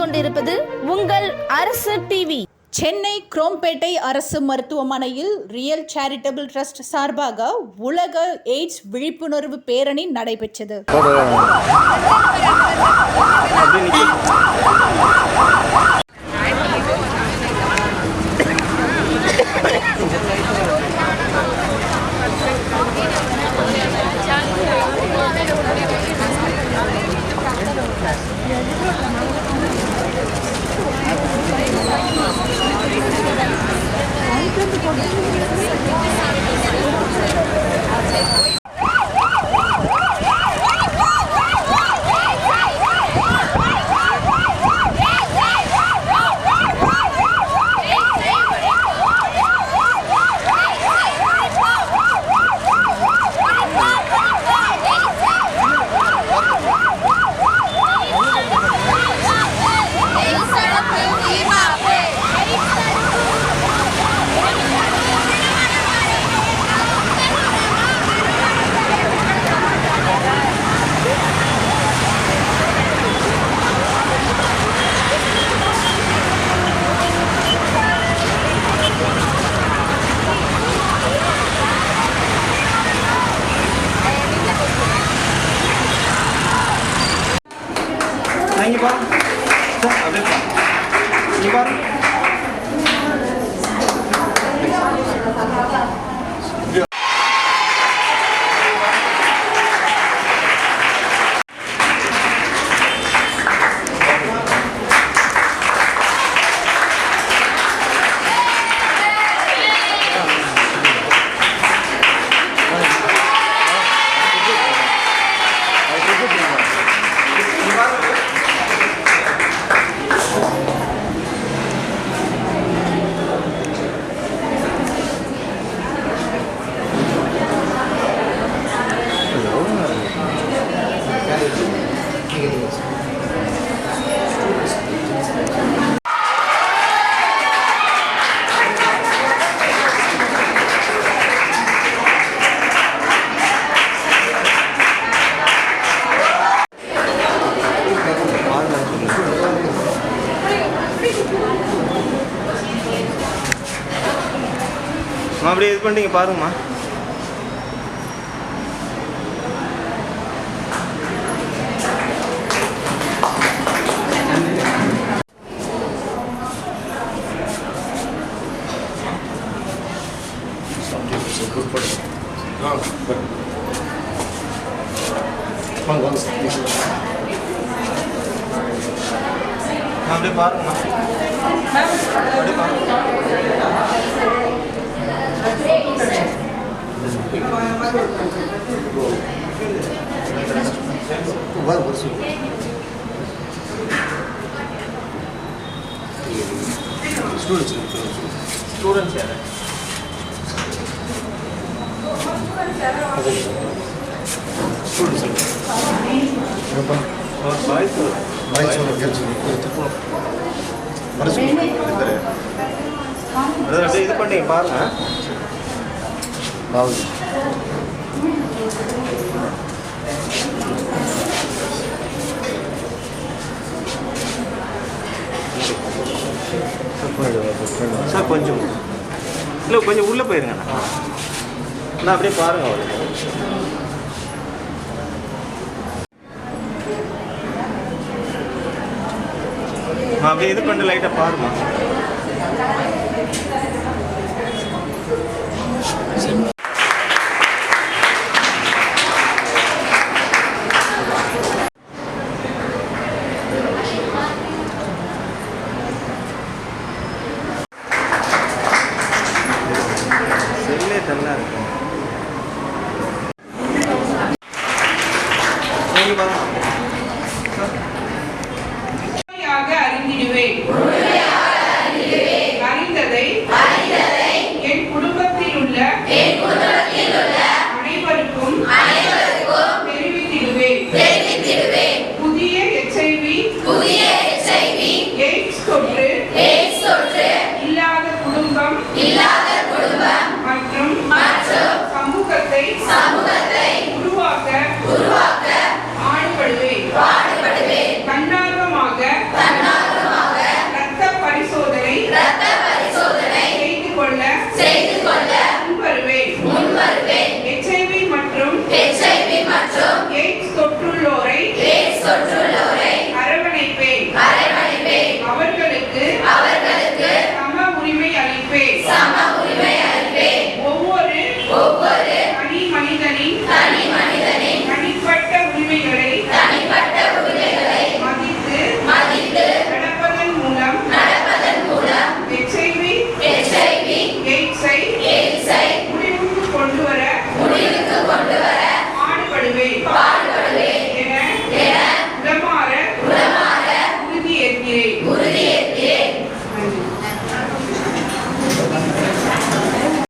கொண்டிருப்பது உங்கள் அரசு டிவி சென்னை குரோம்பேட்டை அரசு மருத்துவமனையில் ரியல் சேரிட்டபிள் ட்ரஸ்ட் சார்பாக உலக எய்ட்ஸ் விழிப்புணர்வு பேரணி நடைபெற்றது. জীবন அப்படியே இது பண்ணிட்டீங்க பாருங்கம்மா. அப்படியே பாருங்கம்மா அப்படியே பாருங்க ஸ்டூடெண்ட்ஸ் யாரு அதாவது அப்படியே இது பண்ணீங்க பாருங்க சார் கொஞ்சம் இல்லை கொஞ்சம் உள்ளே போயிருங்கண்ணா நான் அப்படியே பாருங்க அவளுக்கு அப்படியே இது பண்ணிட்டு லைட்டாக பாருமா செல்லே நல்லா